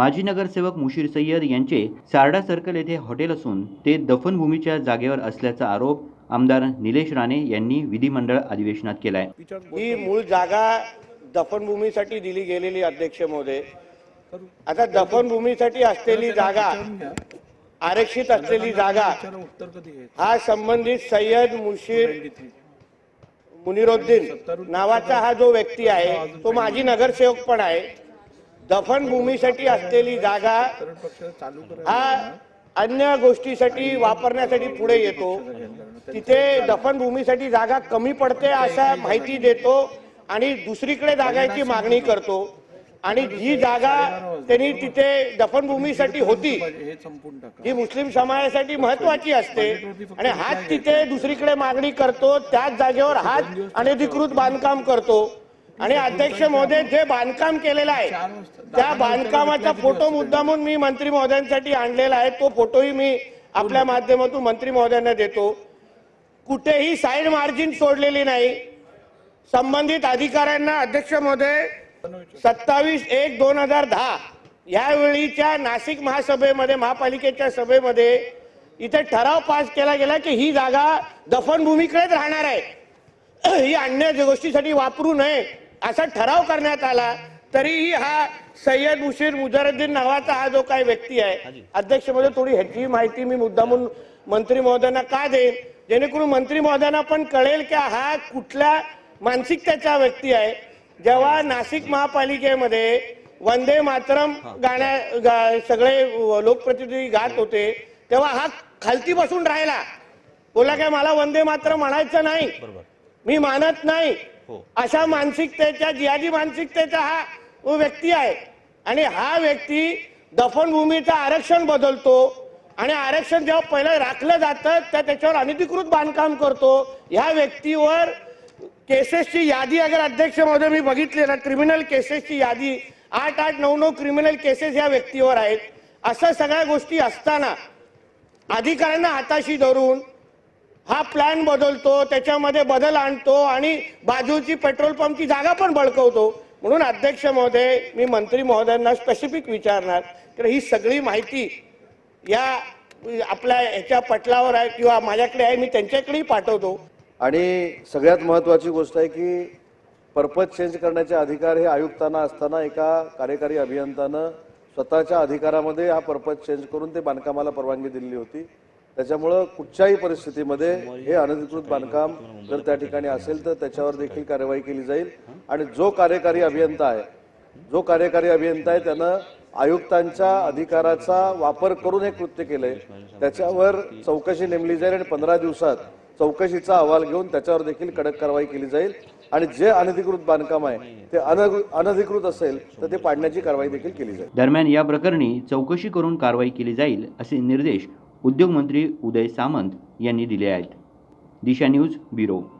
माजी नगरसेवक मुशीर सय्यद यांचे सारडा सर्कल येथे हॉटेल असून ते दफनभूमीच्या जागेवर असल्याचा आरोप आमदार निलेश राणे यांनी विधिमंडळ अधिवेशनात केलाय. ही मूळ जागा दफनभूमीसाठी दिली गेलेली अध्यक्ष महोदय आता दफनभूमीसाठी असलेली जागा आरक्षित असलेली जागा हा संबंधित सय्यद मुशीर मुनिरुद्दीन नावाचा हा जो व्यक्ती आहे तो माजी नगरसेवक पण आहे. दफनभूमीसाठी असलेली जागा हा अन्य गोष्टीसाठी वापरण्यासाठी पुढे येतो. तिथे दफनभूमीसाठी जागा कमी पडते अशा माहिती देतो आणि दुसरीकडे जागाची मागणी करतो. आणि जी जागा त्यांनी तिथे दफनभूमीसाठी होती ही मुस्लिम समाजासाठी महत्वाची असते. आणि हाच तिथे दुसरीकडे मागणी करतो त्याच जागेवर हाच अनधिकृत बांधकाम करतो. आणि अध्यक्ष महोदय जे बांधकाम केलेलं आहे त्या बांधकामाचा फोटो मुद्दामून मी मंत्री महोदयांसाठी आणलेला आहे. तो फोटोही मी आपल्या माध्यमातून मंत्री महोदयांना देतो. कुठेही साईड मार्जिन सोडलेली नाही. संबंधित अधिकाऱ्यांना अध्यक्ष महोदय सत्तावीस एक दोन हजार दहा यावेळीच्या नाशिक महासभेमध्ये महापालिकेच्या सभेमध्ये इथे ठराव पास केला गेला की ही जागा दफनभूमीकडेच राहणार आहे. ही अन्य गोष्टीसाठी वापरू नये. असा ठराव करण्यात आला तरीही हा सय्यद मुशीर मुजरुद्दीन नावाचा हा जो काही व्यक्ती आहे अध्यक्षमध्ये थोडी ह्याची माहिती मी मुद्दामून मंत्री महोदयांना का देईन? जेणेकरून मंत्री महोदयांना पण कळेल की हा कुठल्या मानसिकतेचा व्यक्ती आहे. जेव्हा नाशिक महापालिकेमध्ये वंदे मातरम गाण्या गा- सगळे लोकप्रतिनिधी गात होते तेव्हा हा खालती बसून राहिला. बोला काय मला वंदे मातरम म्हणायचं नाही. मी मानत नाही. हो. अशा मानसिकतेच्या जिहादी मानसिकतेचा हा व्यक्ती आहे. आणि हा व्यक्ती दफनभूमीचं आरक्षण बदलतो आणि आरक्षण जेव्हा पहिलं राखलं जातं त्या त्याच्यावर अनधिकृत बांधकाम करतो. ह्या व्यक्तीवर केसेसची यादी अगर अध्यक्ष महोदय मी बघितली ना क्रिमिनल केसेसची यादी आठ आठ नऊ नऊ क्रिमिनल केसेस या व्यक्तीवर आहेत. अशा सगळ्या गोष्टी असताना अधिकाऱ्यांना हाताशी धरून हा प्लॅन बदलतो त्याच्यामध्ये बदल आणतो आणि बाजूची पेट्रोल पंपची जागा पण बळकवतो. म्हणून अध्यक्ष महोदय मी मंत्री महोदयांना स्पेसिफिक विचारणार. तर ही सगळी माहिती या आपल्या ह्याच्या पटलावर आहे किंवा माझ्याकडे आहे मी त्यांच्याकडेही पाठवतो. आणि सगळ्यात महत्त्वाची गोष्ट आहे की पर्पज चेंज करण्याचे अधिकार हे आयुक्तांना असताना एका कार्यकारी अभियंतानं स्वतःच्या अधिकारामध्ये हा पर्पज चेंज करून ते बांधकामाला परवानगी दिलेली होती. त्याच्यामुळं कुठच्याही परिस्थितीमध्ये हे अनधिकृत बांधकाम जर त्या ठिकाणी असेल तर त्याच्यावर देखील कार्यवाही केली जाईल. आणि जो कार्यकारी अभियंता आहे जो कार्यकारी अभियंता आहे त्यानं आयुक्तांच्या अधिकाराचा वापर करून हे कृत्य केलंय. त्याच्यावर चौकशी नेमली जाईल आणि पंधरा दिवसात चौकशीचा अहवाल घेऊन त्याच्यावर देखील कडक कारवाई केली जाईल. आणि जे अनधिकृत बांधकाम आहे ते अनधिकृत असेल तर ते पाडण्याची कारवाई देखील केली जाईल. दरम्यान या प्रकरणी चौकशी करून कारवाई केली जाईल असे निर्देश उद्योगमंत्री उदय सामंत यांनी दिले आहेत. Disha news bureau.